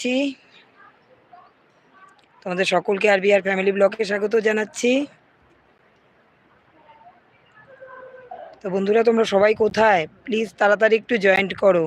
জানাচ্ছি। তোমাদের সকলকে আর বিআর ফ্যামিলি ব্লকে স্বাগত জানাচ্ছি। তো বন্ধুরা, তোমরা সবাই কোথায়? প্লিজ তাড়াতাড়ি একটু জয়েন্ট করো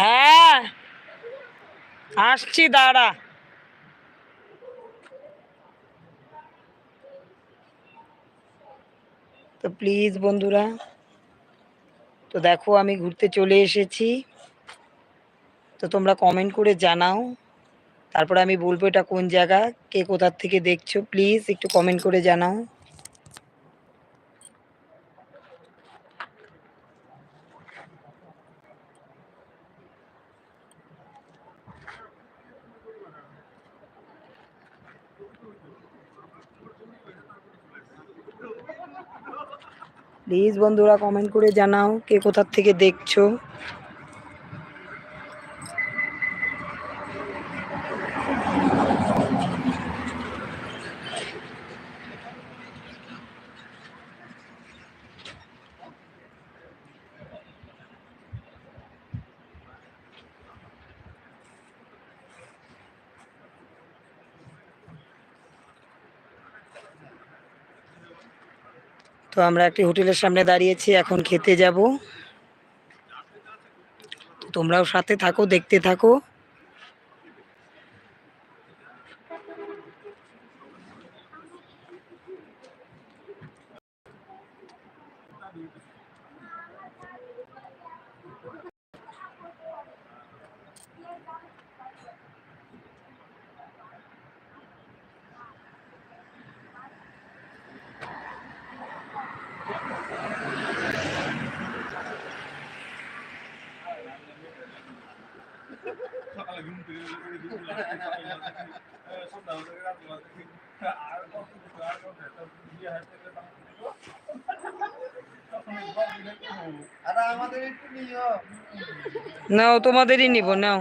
হ্যাঁ আসছি, দাঁড়া। তো প্লিজ বন্ধুরা, তো দেখো আমি ঘুরতে চলে এসেছি। তো তোমরা কমেন্ট করে জানাও। তারপরে আমি বলব এটা কোন জায়গা, কে কোথার থেকে দেখছ প্লিজ একটু কমেন্ট করে জানাও। প্লিজ বন্ধুরা কমেন্ট করে জানাও কে কোথার থেকে দেখছ। তো আমরা একটি হোটেলের সামনে দাঁড়িয়েছি এখন খেতে যাব। তোমরাও সাথে থাকো দেখতে থাকো। নাও। তোমাদেরই নিব নাও।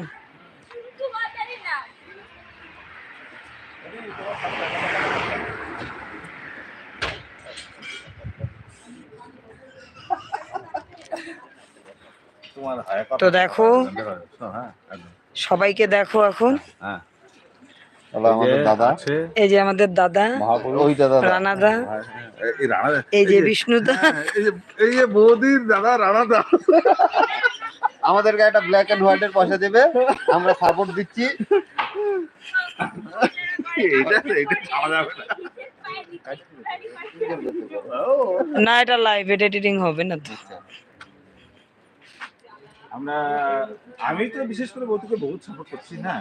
তোমার হায়া কথা তো দেখো। হ্যাঁ সবাইকে দেখো এখন। হ্যাঁ। আমাদের দাদা। এই যে আমাদের দাদা ওই দাদা। রানাদা। এই- যে বিষ্ণুদা। হ্যাঁ, এই যে বৌদির দাদা রানা দা আমাদেরকে একটা ব্ল্যাক এন্ড হোয়াইট এর পয়সা দেবে। আমরা সাপোর্ট দিচ্ছি। এইটা এইটা খাওয়া যাবে না এটা লাইভ এডিটিং হবে না তো। আমরা আমি তো বিশেষ করে বৌদিকে বহুত সাপোর্ট করছি না?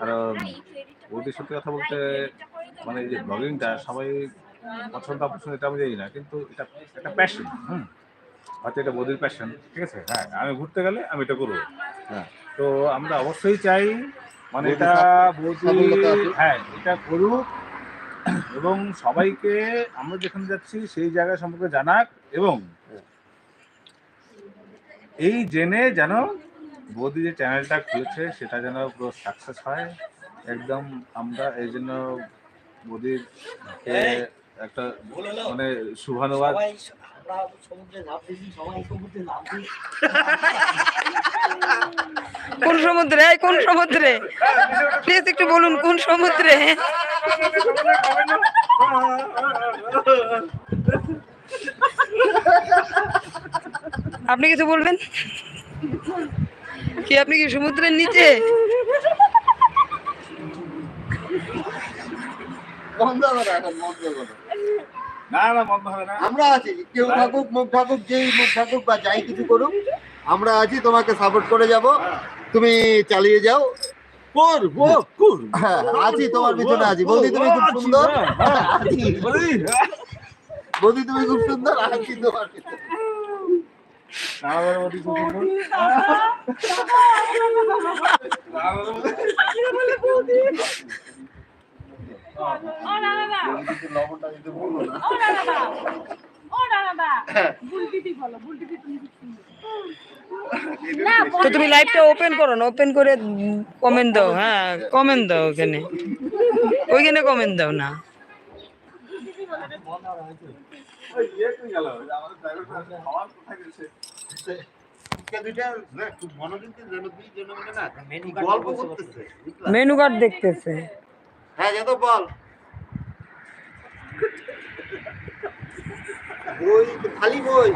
কারণ বৌদির সত্যি কথা বলতে মানে এই যে ব্লগিংটা সবাই পছন্দ অপছন্দ এটা আমি জানি না কিন্তু এটা একটা প্যাশন হুম। হয়তো এটা বৌদির প্যাশন ঠিক আছে? হ্যাঁ আমি ঘুরতে গেলে আমি এটা করব। হ্যাঁ। তো আমরা অবশ্যই চাই মানে এটা বৌদি হ্যাঁ এটা করুক এবং সবাইকে আমরা যেখানে যাচ্ছি সেই জায়গা সম্পর্কে জানাক এবং এই জেনে যেন বৌদি যে চ্যানেলটা খুলেছে সেটা যেন পুরো সাকসেস হয়। একদম আমরা এই জন্য বৌদির একটা মানে শুভানুবাদ। কোন সমুদ্রে? কোন সমুদ্রে? প্লিজ একটু বলুন কোন সমুদ্রে? আপনি কিছু বলবেন? কি আপনি কি সমুদ্রের নিচে? বন্ধ করো এখন বন্ধ করো না না বন্ধ হবে না। আমরা আছি কেউ থাকুক মুখ থাকুক যেই মুখ থাকুক বা যাই কিছু করুক আমরা আছি তোমাকে সাপোর্ট করে যাব। তুমি চালিয়ে যাও। করব করব হ্যাঁ আছি তোমার পিছনে আছি। বৌদি তুমি খুব সুন্দর? আছি বৌদি তুমি খুব সুন্দর? আছি তোমার পিছনে। লবণটা দিতে ভুলো না। তো তুমি লাইভটা ওপেন করো না ওপেন করে কমেন্ট দাও হ্যাঁ কমেন্ট দাও ওখানে। ওইখানে কমেন্ট দাও না? মেনু কার্ড দেখতেছে। হ্যাঁ যত বল। বই, খালি বই।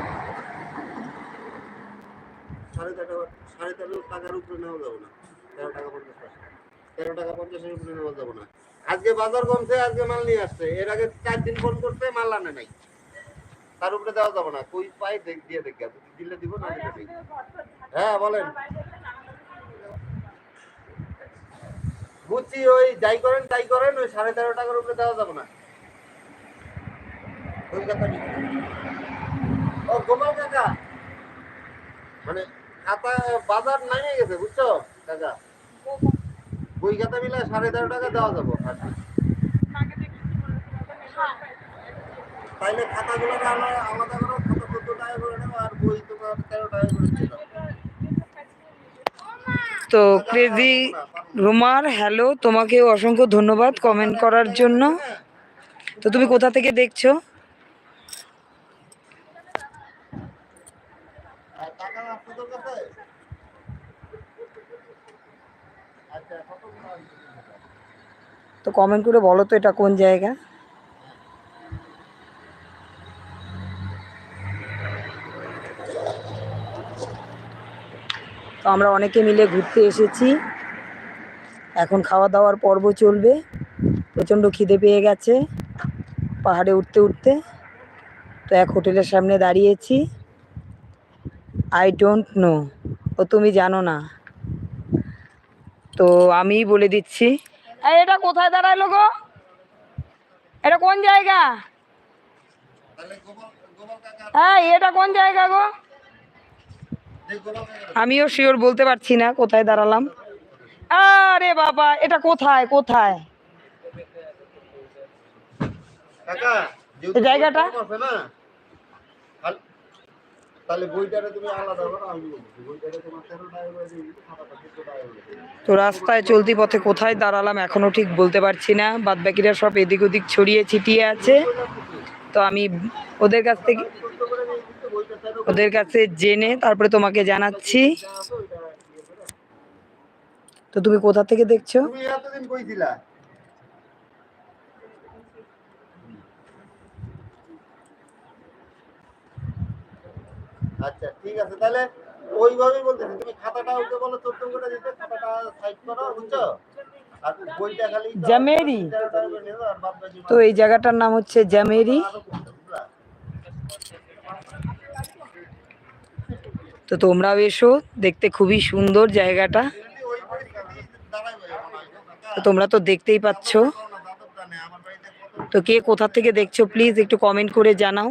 সাড়ে তেরো সাড়ে তেরো টাকার উপরে নেওয়া যাবে না। তেরো টাকা পঞ্চাশ পয়সা। তেরো টাকা পঞ্চাশের উপরে নেওয়া যাবে না। আজকে বাজার কমছে, আজকে মাল নিয়ে আসছে। এর আগে চার দিন ফোন করতে মাল আনে নাই। তার উপরে দেওয়া যাবে না। কই পাই দিয়ে দেখ দিলে দিব, না হ্যাঁ বলেন। বুঝছি, ওই যাই করেন, তাই করেন, ওই সাড়ে তেরো টাকার উপরে দেওয়া যাবে না। কলকাতা নিয়ে। ও মানে খাতা বাজার নামে গেছে, বুঝছ কাকা? বই খাতা মিলে সাড়ে তেরো টাকা দেওয়া যাব। তাইলে খাতাগুলো আলাদা আলাদা করো খাতা চোদ্দ টাকা করে নেব, আর বই তোমার তেরো টাকা করে তো ক্রেজি রুমার, হ্যালো তোমাকে অসংখ্য ধন্যবাদ কমেন্ট করার জন্য। তো তুমি কোথা থেকে দেখছ? টাকা তোর কাছে? আচ্ছা? তো কমেন্ট করে বলো তো এটা কোন জায়গা? তো আমরা অনেকে মিলে ঘুরতে এসেছি। এখন খাওয়া দাওয়ার পর্ব চলবে। প্রচণ্ড খিদে পেয়ে গেছে পাহাড়ে উঠতে উঠতে। তো এক হোটেলের সামনে দাঁড়িয়েছি। আই ডোন্ট নো ও তুমি জানো না। তো আমি বলে দিচ্ছি। এই এটা কোথায় দাঁড়াইলো গো? এটা কোন জায়গা? হ্যাঁ এটা কোন জায়গা গো? আমিও শিওর বলতে পারছি না কোথায় দাঁড়ালাম। আরে বাবা এটা কোথায় কোথায়? কাকা যেহেতু এই জায়গাটা? তো রাস্তায় চলতি পথে কোথায় দাঁড়ালাম এখনও ঠিক বলতে পারছি না। বাদ বাকিরা সব এদিক ওদিক ছড়িয়ে ছিটিয়ে আছে। তো আমি ওদের কাছ থেকে ওদের কাছে জেনে তারপরে তোমাকে জানাচ্ছি। তো তুমি কোথা থেকে দেখছ? তুমি এতদিন কই ছিলা? আচ্ছা ঠিক আছে তাহলে ওইভাবেই বলতেছি তুমি খাতাটা ওকে বলো চোদ্দ করে দিতে খাতাটা সাইড করো বুঝছ? জামেরি। তো এই জায়গাটার নাম হচ্ছে জামেরি। বুঝলা? তো তোমরাও এসো দেখতে খুবই সুন্দর জায়গাটা। তো তোমরা তো দেখতেই পাচ্ছ। তো কে কোথা থেকে দেখছ প্লিজ একটু কমেন্ট করে জানাও।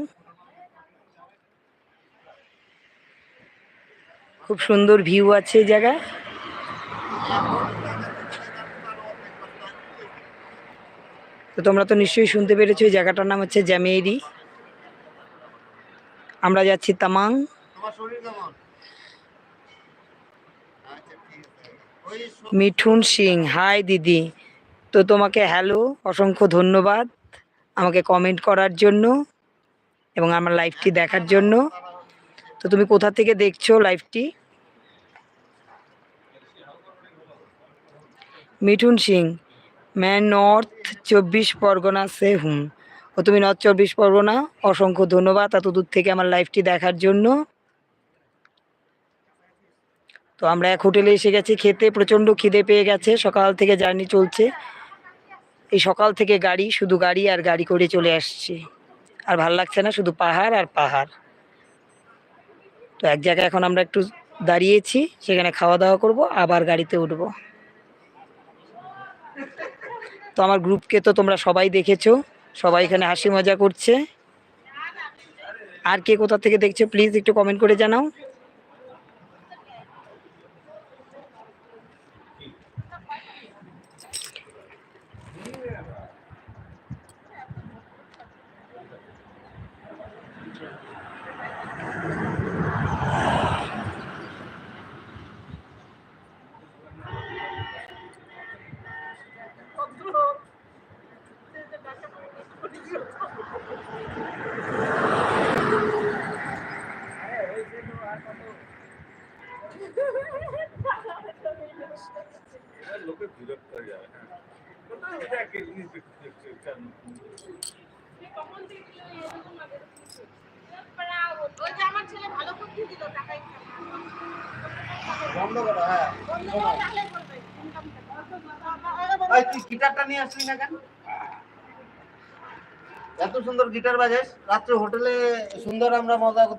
খুব সুন্দর ভিউ আছে এই জায়গায়। তো তোমরা তো নিশ্চয়ই শুনতে পেরেছ জায়গাটার নাম হচ্ছে জ্যামেরি। আমরা যাচ্ছি তামাং। মিঠুন সিং, হাই দিদি। তো তোমাকে হ্যালো, অসংখ্য ধন্যবাদ। আমাকে কমেন্ট করার জন্য এবং আমার লাইভটি দেখার জন্য। তো তুমি কোথা থেকে দেখছ লাইভটি? মিঠুন সিং। मैं নর্থ চব্বিশ পরগনা সে হুম। ও তুমি নর্থ চব্বিশ পরগনা, অসংখ্য ধন্যবাদ এত দূর থেকে আমার লাইভটি দেখার জন্য। তো আমরা এক হোটেলে এসে গেছি, খেতে প্রচণ্ড খিদে পেয়ে গেছে, সকাল থেকে জার্নি চলছে। এই সকাল থেকে গাড়ি, শুধু গাড়ি আর গাড়ি করে চলে আসছি। আর ভালো লাগছে না, শুধু পাহাড় আর পাহাড়। তো এক জায়গায় এখন আমরা একটু দাঁড়িয়েছি, সেখানে খাওয়া দাওয়া করব, আবার গাড়িতে উঠব। তো আমার গ্রুপকে তো তোমরা সবাই দেখেছ, সবাই এখানে হাসি মজা করছে। আর কে কোথা থেকে দেখছ, প্লিজ একটু কমেন্ট করে জানাও লোকে বিরক্ত হয়ে যাবে হ্যাঁ কোথায় এটা একই জিনিস দেখতে দেখতে এটা কখন দেখলে এরকম লাগে? ওই যে আমার ছেলে ভালো বুদ্ধি দিল টাকাই বন্ধ করো হ্যাঁ বন্ধ করে তাহলে করবে ইনকাম ভাই তুই গিটারটা নিয়ে আসলি না কেন? এত সুন্দর গিটার বাজাস। রাত্রে হোটেলে সুন্দর আমরা মজা